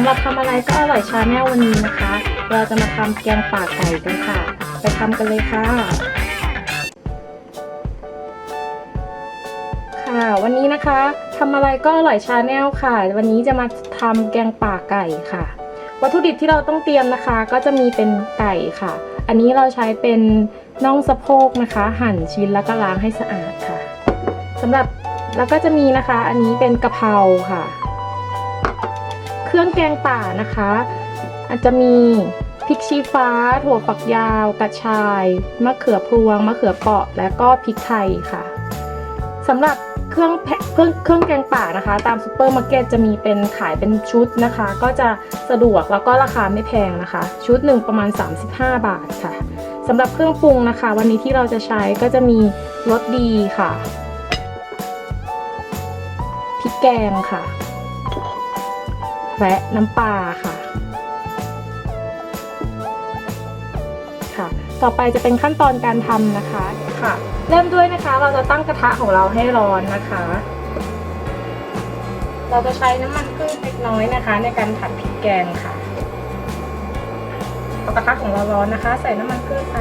ำหรับทำอะไรก็อร่อยชาแนลวันนี้นะคะ เราจะมาทำแกงป่าไก่กันค่ะ ไปทำกันเลยค่ะ ค่ะ วันนี้นะคะทำอะไรก็อร่อยชาแนลค่ะ วันนี้จะมาทำแกงป่าไก่ค่ะ วัตถุดิบที่เราต้องเตรียมนะคะ ก็จะมีเป็นไก่ค่ะ อันนี้เราใช้เป็นน่องสะโพกนะคะ หั่นชิ้นแล้วก็ล้างให้สะอาดค่ะสำหรับแล้วก็จะมีนะคะ อันนี้เป็นกะเพราค่ะ รื่องแกงป่านะคะ อาจจะมีพริกชี้ฟ้า ถั่วฝักยาว กระชาย มะเขือพวง มะเขือเปราะ และก็พริกไทยค่ะสำหรับเครื่องแพเครื่องเครื่องแกงป่านะคะ ตามซูเปอร์มาร์เก็ตจะมีเป็นขายเป็นชุดนะคะ ก็จะสะดวกแล้วก็ราคาไม่แพงนะคะ ชุดหนึ่งประมาณ 35 บาทค่ะสำหรับเครื่องปรุงนะคะ วันนี้ที่เราจะใช้ก็จะมีรสดีค่ะพริกแกงค่ะ และน้ำปลาค่ะ ค่ะ ต่อไปจะเป็นขั้นตอนการทำนะคะค่ะ เริ่มด้วยนะคะ เราจะตั้งกระทะของเราให้ร้อนนะคะ เราจะใช้น้ำมันพืชเล็กน้อยนะคะ ในการผัดพริกแกงค่ะพอกระทะของเราร้อนนะคะ ใส่น้ำมันพืชไป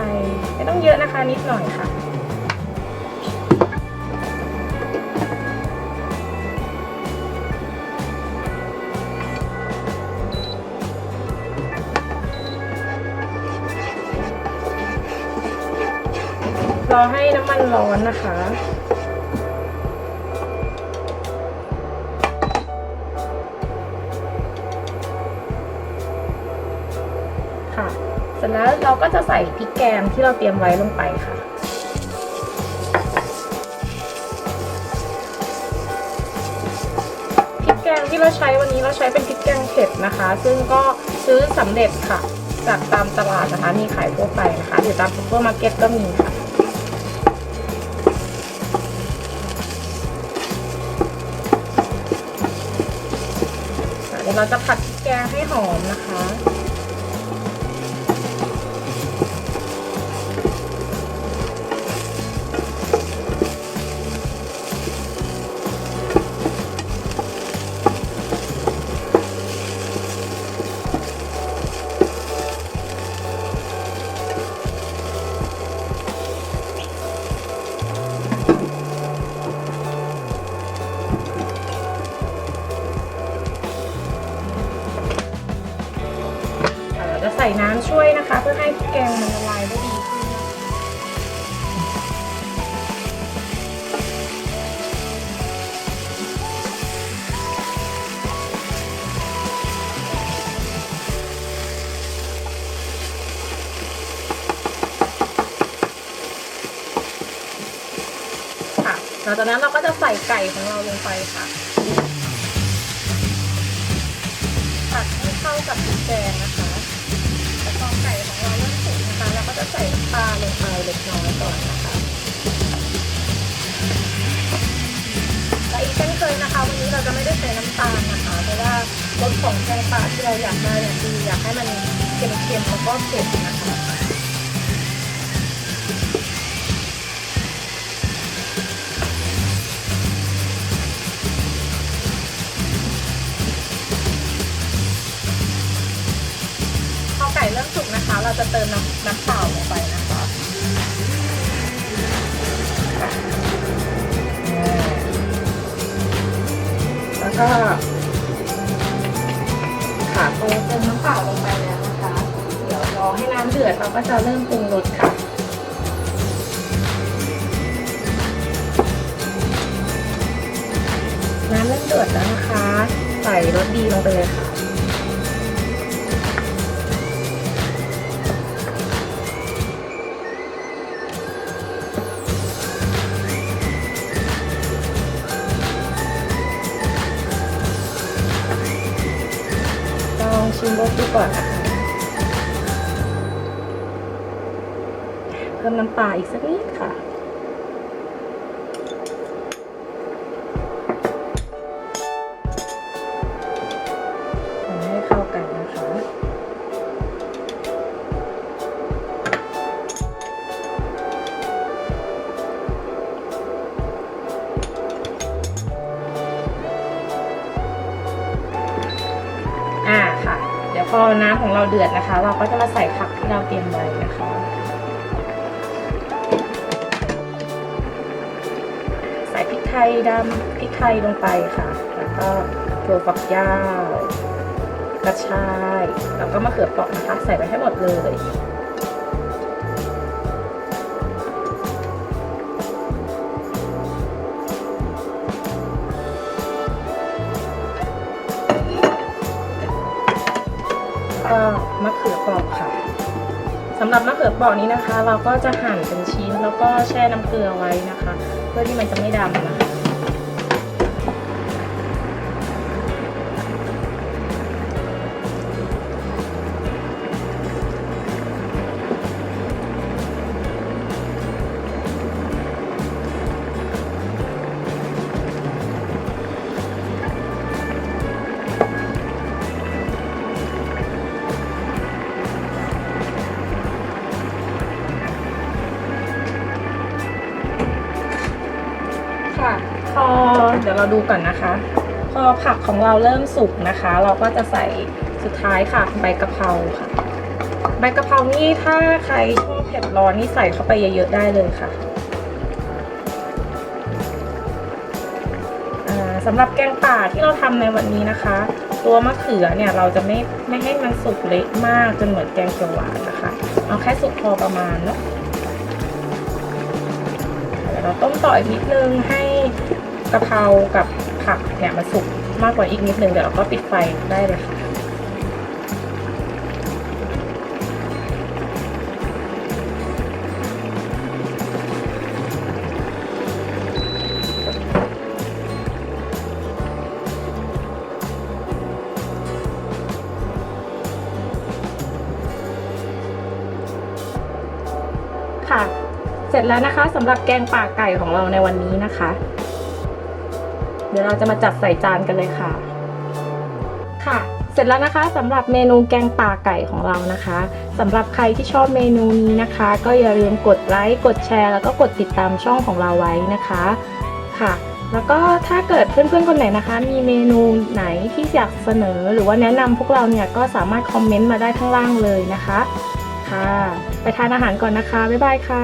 ไม่ต้องเยอะนะคะนิดหน่อยค่ะ อให้น้ำมันร้อนนะคะ ค่ะ เสร็จแล้วเราก็จะใส่พริกแกงที่เราเตรียมไว้ลงไปค่ะพริกแกงที่เราใช้วันนี้เราใช้เป็นพริกแกงเผ็ดนะคะ ซึ่งก็ซื้อสำเร็จค่ะ จากตามตลาดนะคะมีขายทั่วไปนะคะหรือตามซุปเปอร์มาร์เก็ตก็มีค่ะ เราจะผัดพริกแกงให้หอมนะคะ พื่อให้แกงมันละลายได้ดีขึ้นนะคะค่ะหลังจากนั้นเราก็จะใส่ไก่ของเราลงไปค่ะผัดให้เข้ากับพริกแกงนะคะ สของแกงป่าที่เราอยากได้เนี่ยคืออยากให้มันเค็มๆแล้วก็เผ็ดนะคะพอไก่เริ่มสุกนะคะ เราจะเติมน้ำน้ำเปล่าลงไปนะคะแล้วก็ ค่ะพอเราเติมน้ำเปล่าลงไปแล้วนะคะ เดี๋ยวรอให้น้ำเดือดเราก็จะเริ่มปรุงรสค่ะน้ำเริ่มเดือดแล้วนะคะ ใส่รสดีลงไปเลยค่ะ ชิมรสดูก่อนนะคะเพิ่มน้ำปลาอีกสักนิดค่ะทำให้เข้ากันนะคะ พอน้ำของเราเดือดนะคะ เราก็จะมาใส่ผักที่เราเตรียมไว้นะคะ ใส่พริกไทยดำพริกไทยลงไปค่ะ แล้วก็ถั่วฝักยาวกระชาย แล้วก็มะเขือเปราะนะคะ ใส่ไปให้หมดเลย ก็มะเขือเปราะค่ะสำหรับมะเขือเปราะนี้นะคะ เราก็จะหั่นเป็นชิ้นแล้วก็แช่น้ำเกลือไว้นะคะ เพื่อที่มันจะไม่ดำนะคะ เราดูก่อนนะคะ พอผักของเราเริ่มสุกนะคะ เราก็จะใส่สุดท้ายค่ะใบกะเพราค่ะ ใบกะเพรานี่ถ้าใครชอบเผ็ดร้อนนี่ใส่เข้าไปเยอะๆได้เลยค่ะสำหรับแกงป่าที่เราทำในวันนี้นะคะ ตัวมะเขือเนี่ยเราจะไม่ไม่ให้มันสุกเละมากจนเหมือนแกงเขียวหวานนะคะ เอาแค่สุกพอประมาณเนาะเดี๋ยวเราต้มต่ออีกนิดนึงให้ กะเพรากับผักเนี่ยมันสุกมากกว่าอีกนิดนึงเดี๋ยวเราก็ปิดไฟได้เลยค่ะค่ะ เสร็จแล้วนะคะสำหรับแกงป่าไก่ของเราในวันนี้นะคะ เดี๋ยวเราจะมาจัดใส่จานกันเลยค่ะ ค่ะ เสร็จแล้วนะคะสำหรับเมนูแกงป่าไก่ของเรานะคะสำหรับใครที่ชอบเมนูนี้นะคะ ก็อย่าลืมกดไลค์กดแชร์ แล้วก็กดติดตามช่องของเราไว้นะคะค่ะ แล้วก็ถ้าเกิดเพื่อนๆคนไหนนะคะ มีเมนูไหนที่อยากเสนอ หรือว่าแนะนำพวกเราเนี่ยก็สามารถคอมเมนต์มาได้ข้างล่างเลยนะคะค่ะ ไปทานอาหารก่อนนะคะบ๊ายบายค่ะ